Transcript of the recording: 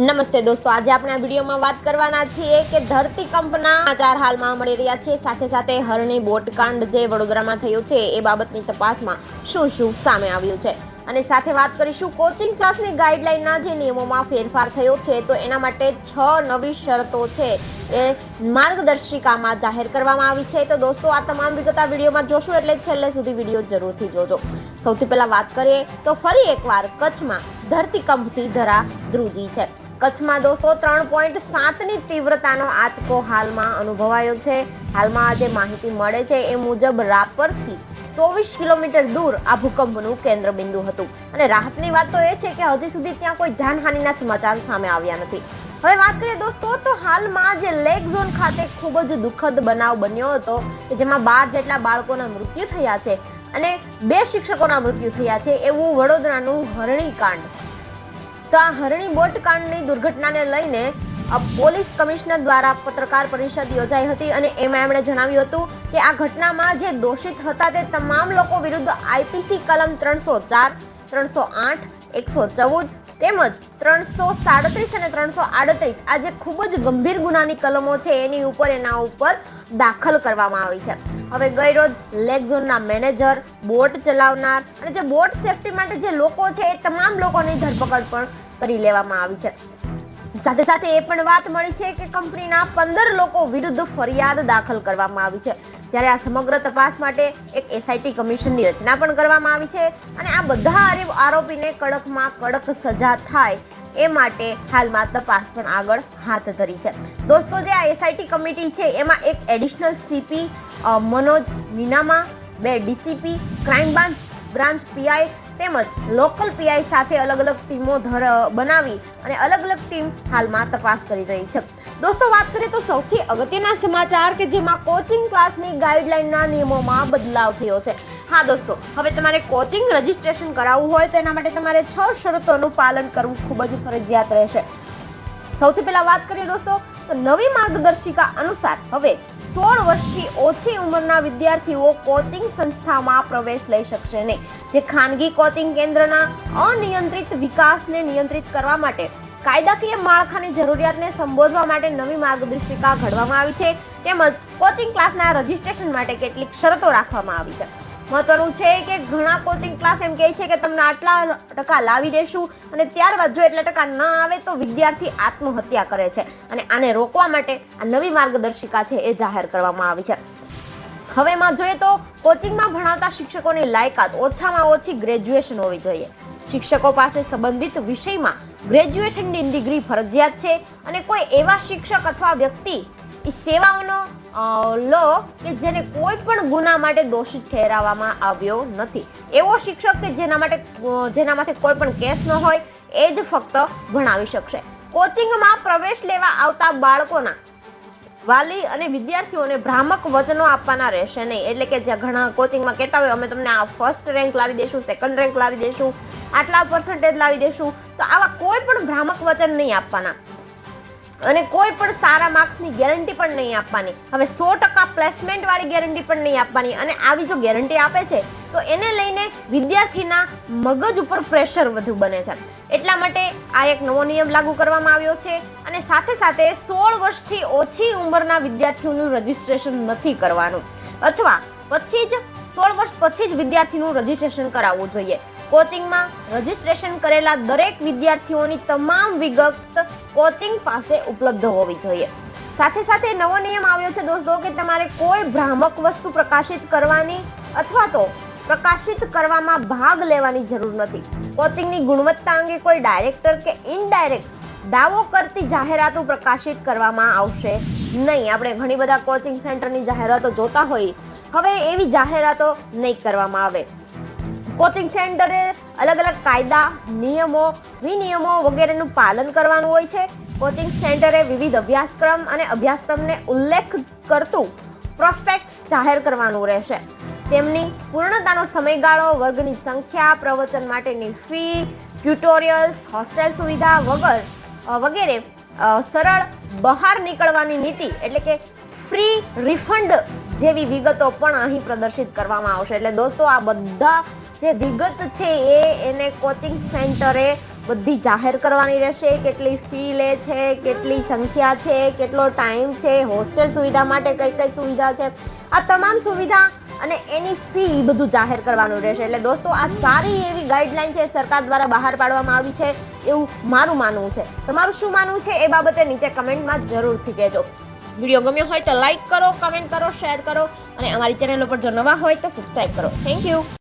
નમસ્તે દોસ્તો, આજે આપણે આ વિડીયોમાં વાત કરવાના છીએ કે ધરતીકંપના સમાચાર હાલમાં મળી રહ્યા છે. સાથે સાથે હરણી બોટકાંડ જે વડોદરામાં થયું છે, એ બાબતની તપાસમાં શું શું સામે આવ્યું છે? અને સાથે વાત કરીશું કોચિંગ ક્લાસની ગાઈડલાઇનના જે નિયમોમાં ફેરફાર થયો છે, તો એના માટે છ નવી શરતો છે એ માર્ગદર્શિકામાં જાહેર કરવામાં આવી છે. તો દોસ્તો, આ તમામ વિગત આ વિડીયોમાં જોશું એટલે છેલ્લે સુધી વીડિયો જરૂરથી જોજો. સૌથી પહેલાં વાત કરીએ તો ફરી એકવાર કચ્છમાં ધરતીકંપથી ધરા ધ્રુજી છે. કચ્છમાં દોસ્તો ત્રણ પોઈન્ટ સાતની તીવ્રતાનો આંચકો હાલમાં અનુભવાયો છે. હાલમાં જે માહિતી મળે છે એ મુજબ રાપરથી ચોવીસ કિલોમીટર દૂર આ ભૂકંપનું કેન્દ્ર બિંદુ હતું. અને રાહતની વાત તો એ છે કે હજી સુધી ત્યાં કોઈ જાનહાનિના સમાચાર સામે આવ્યા નથી. હવે વાત કરીએ દોસ્તો, તો હાલમાં જે લેક ઝોન ખાતે ખૂબ જ દુઃખદ બનાવ બન્યો હતો કે જેમાં બાર જેટલા બાળકોના મૃત્યુ થયા છે અને બે શિક્ષકોના મૃત્યુ થયા છે એવું વડોદરાનું હરણી કાંડ તો આ હરણી બોટ કાંડની દુર્ઘટનાને લઈને પોલીસ કમિશનર દ્વારા પત્રકાર પરિષદ યોજાઈ હતી અને એમાં એમણે જણાવ્યું હતું કે આ ઘટનામાં જે દોષિત હતા તે તમામ લોકો વિરુદ્ધ આઈપીસી કલમ ત્રણસો ચાર, ત્રણસો આઠ, એકસો ચૌદ તેમજ ત્રણસો સાડત્રીસ અને ત્રણસો આડત્રીસ આ જે ખૂબ જ ગંભીર ગુનાની કલમો છે એની ઉપર એના ઉપર દાખલ કરવામાં આવી છે. હવે ગઈ રોજ લેક ઝોનના મેનેજર, બોટ ચલાવનાર અને જે બોટ સેફટી માટે જે લોકો છે એ તમામ લોકોની ધરપકડ પણ કરી લેવામાં આવી છે. સાથે સાથે એ પણ વાત મળી છે કે કંપનીના પંદર લોકો વિરુદ્ધ ફરિયાદ દાખલ કરવામાં આવી છે. જ્યારે આ સમગ્ર તપાસ માટે એક એસઆઈટી કમિશનની રચના પણ કરવામાં આવી છે અને આ બધા આરોપીને કડકમાં કડક સજા થાય એ માટે હાલમાં તપાસ પણ આગળ હાથ ધરી છે. દોસ્તો, જે આ એસઆઈટી કમિટી છે, એમાં એક એડિશનલ સીપી મનોજ મીનામા, બે DCP crime branch branch PI તેમજ લોકલ પીઆઈ સાથે અલગ અલગ ટીમો ધર, બનાવી અને અલગ અલગ ટીમ હાલમાં તપાસ કરી રહી છે. દોસ્તો, વાત કરીએ તો સૌથી અગત્યના સમાચાર કે જેમાં કોચિંગ ક્લાસની ગાઈડલાઈનના નિયમોમાં બદલાવ થયો છે. હા, દોસ્તો. હવે તમારે કોચિંગ રજીસ્ટ્રેશન કરાવવું હોય તો એના માટે તમારે છ શરતોનું પાલન કરવું ખૂબ જ ફરજિયાત રહેશે. સૌથી પહેલા વાત કરીએ દોસ્તો, તો નવી માર્ગદર્શિકા અનુસાર હવે સોળ વર્ષથી ઓછી ઉંમરના વિદ્યાર્થીઓ કોચિંગ સંસ્થામાં પ્રવેશ લઈ શકશે નહીં. જે ખાનગી કોચિંગ કેન્દ્રના અનિયંત્રિત વિકાસને નિયંત્રિત કરવા માટે કાયદાકીય માળખાની જરૂરિયાતને સંબોધવા માટે નવી માર્ગદર્શિકા ઘડવામાં આવી છે, તેમજ કોચિંગ ક્લાસના રજીસ્ટ્રેશન માટે કેટલીક શરતો રાખવામાં આવી છે. મહત્વનું છે કે ઘણા કોચિંગ ક્લાસ એમ કહે છે કે તમને આટલા ટકા લાવી દેશું અને ત્યારબાદ જો એટલા ટકા ન આવે તો વિદ્યાર્થી આત્મહત્યા કરે છે અને આને રોકવા માટે આ નવી માર્ગદર્શિકા છે એ જાહેર કરવામાં આવી છે. હવે માં જોઈએ તો કોચિંગમાં ભણાવતા શિક્ષકોની લાયકાત ઓછામાં ઓછી ગ્રેજ્યુએશન હોવી જોઈએ. શિક્ષકો પાસે સંબંધિત વિષયમાં ગ્રેજ્યુએશનની ડિગ્રી ફરજિયાત છે અને કોઈ એવા શિક્ષક અથવા વ્યક્તિ સેવાઓનો લો કે જેને કોઈ પણ ગુના માટે દોષિત ઠેરાવવામાં આવ્યો નથી. એવો શિક્ષક કે જેના માટે જેના માટે કોઈ પણ કેસ ન હોય, એ જ ફક્ત ભણાવી શકશે. કોચિંગમાં પ્રવેશ લેવા આવતા બાળકોના વાલી અને વિદ્યાર્થીઓને ભ્રામક વચનો આપવાના રહેશે નહીં. એટલે કે જ્યાં ઘણા કોચિંગમાં કહેતા હોય, અમે તમને આ ફર્સ્ટ રેન્ક લાવી દઈશું સેકન્ડ રેન્ક લાવી દઈશું આટલા પર્સન્ટેજ લાવી દઈશું તો આવા કોઈ પણ ભ્રામક વચન નહીં આપવાના. અને કોઈ પણ સારા માર્ક્સની ગેરંટી પણ નહીં આપવાની. હવે સો ટકા પ્લેસમેન્ટ વાળી ગેરંટી પણ નહીં આપવાની. અને આવી જો ગેરંટી આપે છે, તો એને લઈને વિદ્યાર્થીના મગજ ઉપર પ્રેશર વધુ બને છે. એટલા માટે આ એક નવો નિયમ લાગુ કરવામાં આવ્યો છે અને સાથે સાથે સોળ વર્ષથી ઓછી ઉંમરના વિદ્યાર્થીઓનું રજીસ્ટ્રેશન નથી કરવાનું. અથવા પછી જ, સોળ વર્ષ પછી જ વિદ્યાર્થીનું રજીસ્ટ્રેશન કરાવવું જોઈએ. કોચિંગમાં રજીસ્ટ્રેશન કરેલા દરેક વિદ્યાર્થીઓની તમામ વિગત કોચિંગ પાસે ઉપલબ્ધ હોવી જોઈએ. સાથે સાથે નવો નિયમ આવ્યો છે દોસ્તો કે તમારે કોઈ ભ્રામક વસ્તુ પ્રકાશિત કરવાની અથવા તો પ્રકાશિત કરવામાં ભાગ લેવાની જરૂર નથી. કોચિંગની ગુણવત્તા અંગે કોઈ ડાયરેક્ટર કે ઇનડાયરેક્ટ દાવો કરતી જાહેરાતો પ્રકાશિત કરવામાં આવશે નહીં. આપણે ઘણી બધા કોચિંગ સેન્ટરની જાહેરાતો જોતા હોઈએ. હવે એવી જાહેરાતો નહીં કરવામાં આવે. કોચિંગ સેન્ટરે અલગ અલગ કાયદા, નિયમો, વિનિયમો વગેરેનું પાલન કરવાનું હોય છે. કોચિંગ સેન્ટરે વિવિધ અભ્યાસક્રમ અને અભ્યાસક્રમને ઉલ્લેખ કરતું પ્રોસ્પેક્ટ્સ જાહેર કરવાનું રહેશે. તેમની પૂર્ણતાનો સમયગાળો, વર્ગની સંખ્યા, પ્રવચન માટેની ફી ટ્યુટોરિયલ્સ હોસ્ટેલ સુવિધા વગર વગેરે સરળ બહાર નીકળવાની નીતિ એટલે કે ફ્રી રિફંડ જેવી વિગતો પણ અહીં પ્રદર્શિત કરવામાં આવશે. એટલે દોસ્તો, આ બધા જે વિગત છે એ એને કોચિંગ સેન્ટરે બધી જાહેર કરવાની રહેશે. કેટલી ફી લે છે, કેટલી સંખ્યા છે, કેટલો ટાઈમ છે, હોસ્ટેલ સુવિધા માટે કઈ કઈ સુવિધા છે. આ તમામ સુવિધા અને એની ફી બધું જાહેર કરવાનું રહેશે. એટલે દોસ્તો, આ સારી એવી ગાઈડલાઈન છે સરકાર દ્વારા બહાર પાડવામાં આવી છે એવું મારું માનવું છે. તમારું શું માનવું છે એ બાબતે નીચે કમેન્ટમાં જરૂરથી કહેજો. વીડિયો ગમ્યો હોય તો લાઈક કરો, કમેન્ટ કરો, શેર કરો અને અમારી ચેનલ ઉપર જો નવા હોય તો સબસ્ક્રાઈબ કરો. Thank you